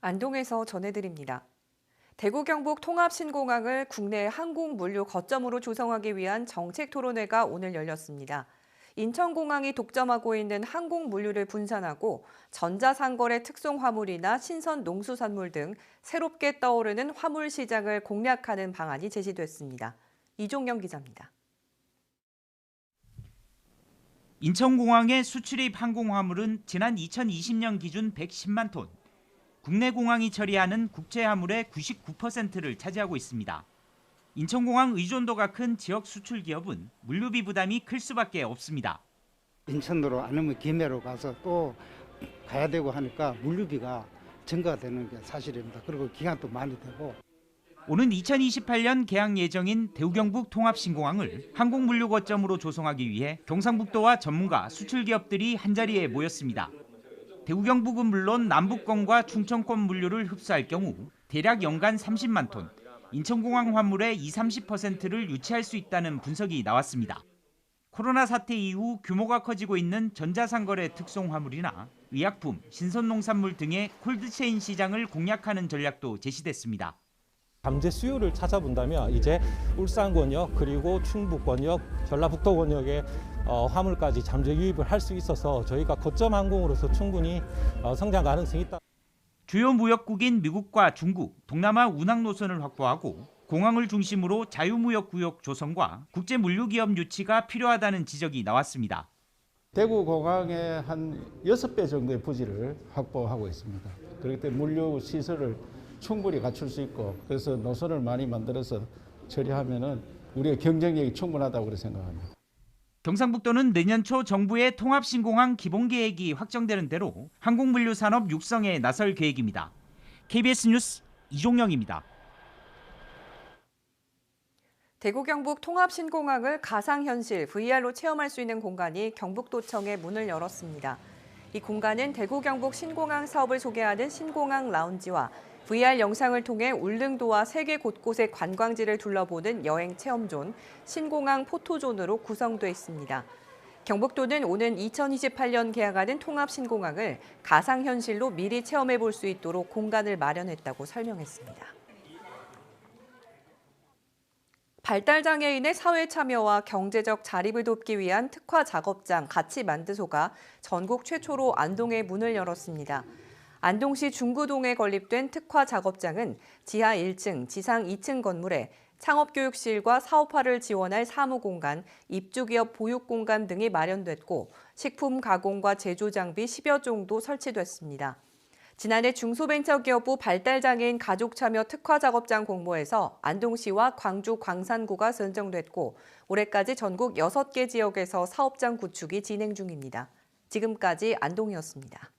안동에서 전해드립니다. 대구 경북 통합신공항을 국내 항공 물류 거점으로 조성하기 위한 정책 토론회가 오늘 열렸습니다. 인천공항이 독점하고 있는 항공 물류를 분산하고 전자상거래 특송 화물이나 신선 농수산물 등 새롭게 떠오르는 화물 시장을 공략하는 방안이 제시됐습니다. 이종영 기자입니다. 인천공항의 수출입 항공 화물은 지난 2020년 기준 110만 톤, 국내 공항이 처리하는 국제 화물의 99%를 차지하고 있습니다. 인천공항 의존도가 큰 지역 수출 기업은 물류비 부담이 클 수밖에 없습니다. 인천으로 아니면 김해로 가서 또 가야 되고 하니까 물류비가 증가되는 게 사실입니다. 그리고 기간도 많이 되고 오는 2028년 개항 예정인 대우경북 통합신공항을 항공물류 거점으로 조성하기 위해 경상북도와 전문가, 수출기업들이 한자리에 모였습니다. 대구 경북은 물론 남북권과 충청권 물류를 흡수할 경우 대략 연간 30만 톤, 인천공항 화물의 20, 30%를 유치할 수 있다는 분석이 나왔습니다. 코로나 사태 이후 규모가 커지고 있는 전자상거래 특송 화물이나 의약품, 신선농산물 등의 콜드체인 시장을 공략하는 전략도 제시됐습니다. 잠재 수요를 찾아본다면 이제 울산 권역 그리고 충북 권역, 전라북도 권역의 어, 화물까지 잠재 유입을 할 수 있어서 저희가 거점 항공으로서 충분히 어, 성장 가능성이 있다. 주요 무역국인 미국과 중국, 동남아 운항 노선을 확보하고 공항을 중심으로 자유무역 구역 조성과 국제 물류기업 유치가 필요하다는 지적이 나왔습니다. 대구 공항의 한 6배 정도의 부지를 확보하고 있습니다. 그렇기 때문에 물류 시설을 충분히 갖출 수 있고 그래서 노선을 많이 만들어서 처리하면은 우리의 경쟁력이 충분하다고 그렇게 생각합니다. 경상북도는 내년 초 정부의 통합신공항 기본계획이 확정되는 대로 항공물류 산업 육성에 나설 계획입니다. KBS 뉴스 이종영입니다. 대구 경북 통합신공항을 가상현실 VR로 체험할 수 있는 공간이 경북도청에 문을 열었습니다. 이 공간은 대구 경북 신공항 사업을 소개하는 신공항 라운지와 VR 영상을 통해 울릉도와 세계 곳곳의 관광지를 둘러보는 여행 체험존, 신공항 포토존으로 구성돼 있습니다. 경북도는 오는 2028년 개항하는 통합신공항을 가상현실로 미리 체험해 볼 수 있도록 공간을 마련했다고 설명했습니다. 발달장애인의 사회 참여와 경제적 자립을 돕기 위한 특화 작업장 같이 만드소가 전국 최초로 안동에 문을 열었습니다. 안동시 중구동에 건립된 특화 작업장은 지하 1층, 지상 2층 건물에 창업교육실과 사업화를 지원할 사무공간, 입주기업 보육공간 등이 마련됐고 식품 가공과 제조 장비 10여 종도 설치됐습니다. 지난해 중소벤처기업부 발달장애인 가족참여 특화 작업장 공모에서 안동시와 광주 광산구가 선정됐고 올해까지 전국 6개 지역에서 사업장 구축이 진행 중입니다. 지금까지 안동이었습니다.